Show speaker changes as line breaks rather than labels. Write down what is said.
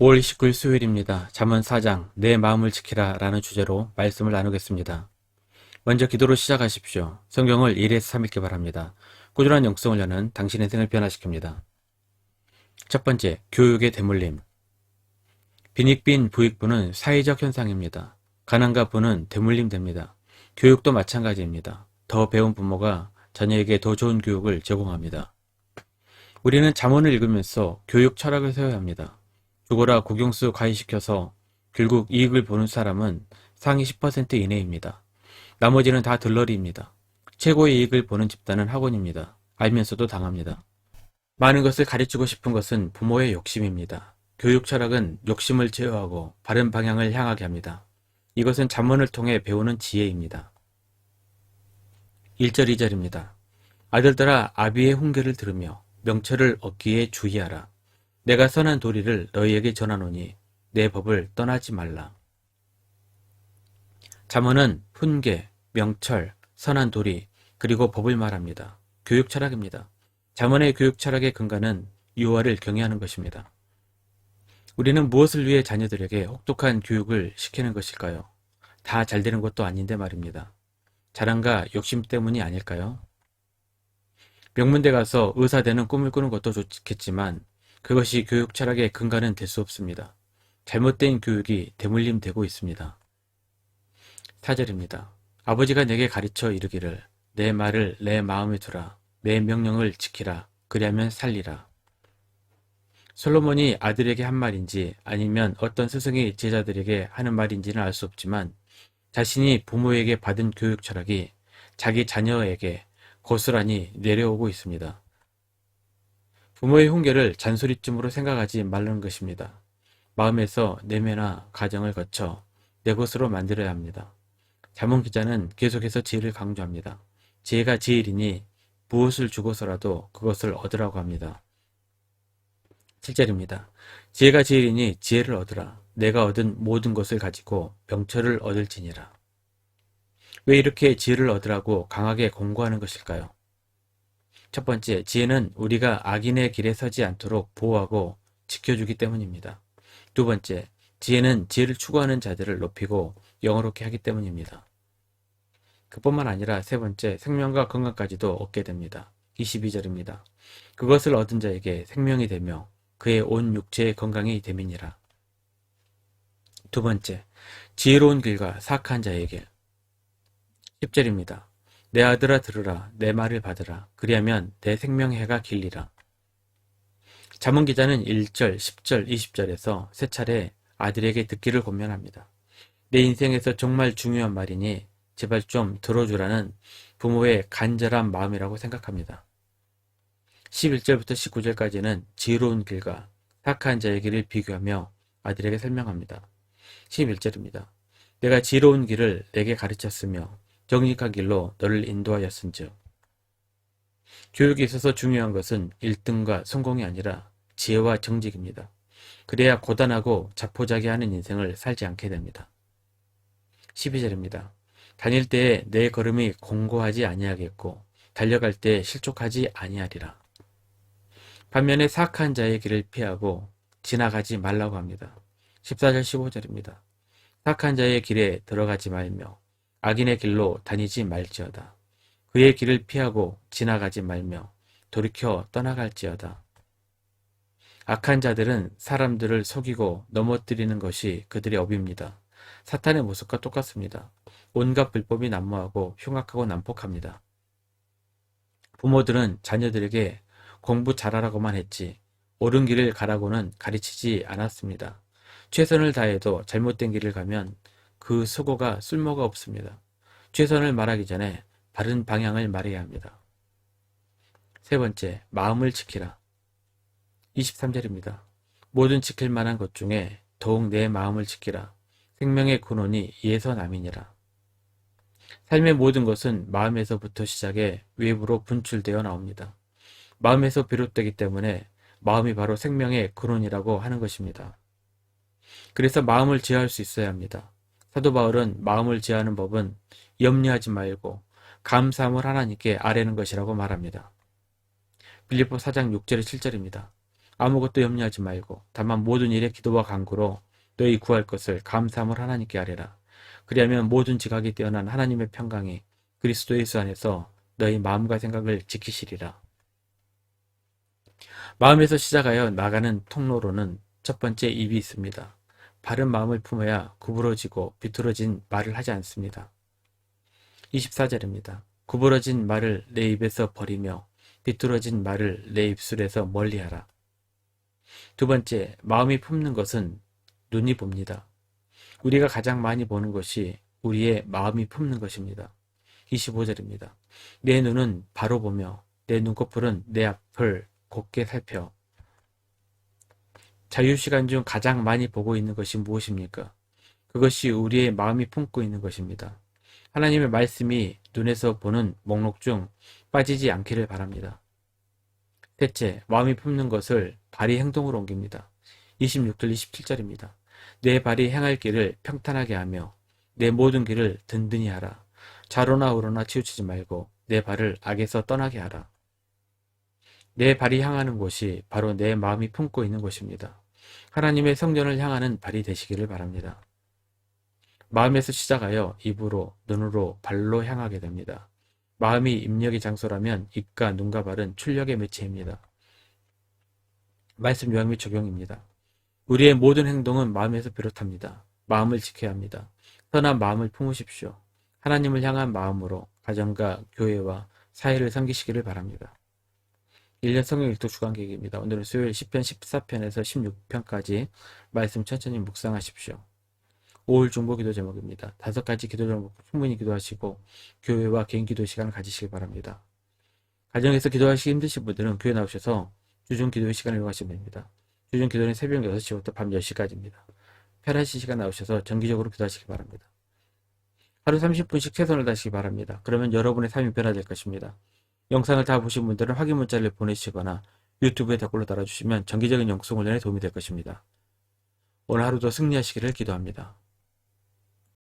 5월 29일 수요일입니다. 잠언 4장 내 마음을 지키라 라는 주제로 말씀을 나누겠습니다. 먼저 기도로 시작하십시오. 성경을 1에서 3 읽기 바랍니다. 꾸준한 영성을 여는 당신의 생을 변화시킵니다. 첫 번째, 교육의 대물림. 빈익빈 부익부는 사회적 현상입니다. 가난과 부는 대물림 됩니다. 교육도 마찬가지입니다. 더 배운 부모가 자녀에게 더 좋은 교육을 제공합니다. 우리는 잠언을 읽으면서 교육 철학을 세워야 합니다. 죽어라 국영수 가입시켜서 결국 이익을 보는 사람은 상위 10% 이내입니다. 나머지는 다 들러리입니다. 최고의 이익을 보는 집단은 학원입니다. 알면서도 당합니다. 많은 것을 가르치고 싶은 것은 부모의 욕심입니다. 교육 철학은 욕심을 제어하고 바른 방향을 향하게 합니다. 이것은 잠언을 통해 배우는 지혜입니다. 1절 2절입니다. 아들들아 아비의 훈계를 들으며 명철을 얻기에 주의하라. 내가 선한 도리를 너희에게 전하노니 내 법을 떠나지 말라. 잠언은 훈계, 명철, 선한 도리, 그리고 법을 말합니다. 교육 철학입니다. 잠언의 교육 철학의 근간은 유아를 경외하는 것입니다. 우리는 무엇을 위해 자녀들에게 혹독한 교육을 시키는 것일까요? 다 잘 되는 것도 아닌데 말입니다. 자랑과 욕심 때문이 아닐까요? 명문대 가서 의사 되는 꿈을 꾸는 것도 좋겠지만 그것이 교육 철학의 근간은 될 수 없습니다. 잘못된 교육이 대물림 되고 있습니다. 사절입니다. 아버지가 내게 가르쳐 이르기를 내 말을 내 마음에 두라 내 명령을 지키라 그리하면 살리라. 솔로몬이 아들에게 한 말인지 아니면 어떤 스승이 제자들에게 하는 말인지는 알 수 없지만 자신이 부모에게 받은 교육 철학이 자기 자녀에게 고스란히 내려오고 있습니다. 부모의 훈계를 잔소리쯤으로 생각하지 말라는 것입니다. 마음에서 내면화 가정을 거쳐 내 것으로 만들어야 합니다. 자문 기자는 계속해서 지혜를 강조합니다. 지혜가 지혜이니 무엇을 주고서라도 그것을 얻으라고 합니다. 7절입니다. 지혜가 지혜이니 지혜를 얻으라. 내가 얻은 모든 것을 가지고 명철을 얻을지니라. 왜 이렇게 지혜를 얻으라고 강하게 공고하는 것일까요? 첫 번째, 지혜는 우리가 악인의 길에 서지 않도록 보호하고 지켜주기 때문입니다. 두 번째, 지혜는 지혜를 추구하는 자들을 높이고 영어롭게 하기 때문입니다. 그뿐만 아니라 세 번째, 생명과 건강까지도 얻게 됩니다. 22절입니다. 그것을 얻은 자에게 생명이 되며 그의 온 육체의 건강이 됨이니라. 두 번째, 지혜로운 길과 사악한 자에게 10절입니다. 내 아들아 들으라 내 말을 받으라 그리하면 내 생명해가 길리라. 자문 기자는 1절, 10절, 20절에서 세 차례 아들에게 듣기를 권면합니다. 내 인생에서 정말 중요한 말이니 제발 좀 들어주라는 부모의 간절한 마음이라고 생각합니다. 11절부터 19절까지는 지혜로운 길과 착한 자의 길을 비교하며 아들에게 설명합니다. 11절입니다. 내가 지혜로운 길을 내게 가르쳤으며 정직한 길로 너를 인도하였은즉 교육에 있어서 중요한 것은 1등과 성공이 아니라 지혜와 정직입니다. 그래야 고단하고 자포자기하는 인생을 살지 않게 됩니다. 12절입니다. 다닐 때에 내 걸음이 공고하지 아니하겠고 달려갈 때 실족하지 아니하리라. 반면에 사악한 자의 길을 피하고 지나가지 말라고 합니다. 14절 15절입니다. 사악한 자의 길에 들어가지 말며 악인의 길로 다니지 말지어다. 그의 길을 피하고 지나가지 말며 돌이켜 떠나갈지어다. 악한 자들은 사람들을 속이고 넘어뜨리는 것이 그들의 업입니다. 사탄의 모습과 똑같습니다. 온갖 불법이 난무하고 흉악하고 난폭합니다. 부모들은 자녀들에게 공부 잘하라고만 했지 옳은 길을 가라고는 가르치지 않았습니다. 최선을 다해도 잘못된 길을 가면 그 수고가 쓸모가 없습니다. 최선을 말하기 전에 바른 방향을 말해야 합니다. 세 번째, 마음을 지키라. 23절입니다. 모든 지킬 만한 것 중에 더욱 내 마음을 지키라. 생명의 근원이 이에서 남이니라. 삶의 모든 것은 마음에서부터 시작해 외부로 분출되어 나옵니다. 마음에서 비롯되기 때문에 마음이 바로 생명의 근원이라고 하는 것입니다. 그래서 마음을 지어할 수 있어야 합니다. 사도 바울은 마음을 지하는 법은 염려하지 말고 감사함을 하나님께 아뢰는 것이라고 말합니다. 빌립보 4장 6절 7절입니다. 아무것도 염려하지 말고 다만 모든 일에 기도와 간구로 너희 구할 것을 감사함을 하나님께 아뢰라. 그리하면 모든 지각이 뛰어난 하나님의 평강이 그리스도 예수 안에서 너희 마음과 생각을 지키시리라. 마음에서 시작하여 나가는 통로로는 첫 번째 입이 있습니다. 바른 마음을 품어야 구부러지고 비뚤어진 말을 하지 않습니다. 24절입니다. 구부러진 말을 내 입에서 버리며 비뚤어진 말을 내 입술에서 멀리하라. 두 번째, 마음이 품는 것은 눈이 봅니다. 우리가 가장 많이 보는 것이 우리의 마음이 품는 것입니다. 25절입니다. 내 눈은 바로 보며 내 눈꺼풀은 내 앞을 곱게 살펴. 자유시간 중 가장 많이 보고 있는 것이 무엇입니까? 그것이 우리의 마음이 품고 있는 것입니다. 하나님의 말씀이 눈에서 보는 목록 중 빠지지 않기를 바랍니다. 셋째, 마음이 품는 것을 발이 행동으로 옮깁니다. 26절 27절입니다. 내 발이 행할 길을 평탄하게 하며 내 모든 길을 든든히 하라. 좌로나 우로나 치우치지 말고 내 발을 악에서 떠나게 하라. 내 발이 향하는 곳이 바로 내 마음이 품고 있는 곳입니다. 하나님의 성전을 향하는 발이 되시기를 바랍니다. 마음에서 시작하여 입으로, 눈으로, 발로 향하게 됩니다. 마음이 입력의 장소라면 입과 눈과 발은 출력의 매체입니다. 말씀 및 적용입니다. 우리의 모든 행동은 마음에서 비롯합니다. 마음을 지켜야 합니다. 선한 마음을 품으십시오. 하나님을 향한 마음으로 가정과 교회와 사회를 섬기시기를 바랍니다. 1년 성경 읽도 주간 계획입니다. 오늘은 수요일 10편 14편에서 16편까지 말씀 천천히 묵상하십시오. 5월 중보 기도 제목입니다. 다섯 가지 기도 제목 충분히 기도하시고 교회와 개인 기도 시간을 가지시기 바랍니다. 가정에서 기도하시기 힘드신 분들은 교회 나오셔서 주중 기도의 시간을 이용하시면 됩니다. 주중 기도는 새벽 6시부터 밤 10시까지입니다. 편하신 시간 나오셔서 정기적으로 기도하시기 바랍니다. 하루 30분씩 최선을 다하시기 바랍니다. 그러면 여러분의 삶이 변화될 것입니다. 영상을 다 보신 분들은 확인 문자를 보내시거나 유튜브에 댓글로 달아주시면 정기적인 영성훈련에 도움이 될 것입니다. 오늘 하루도 승리하시기를 기도합니다.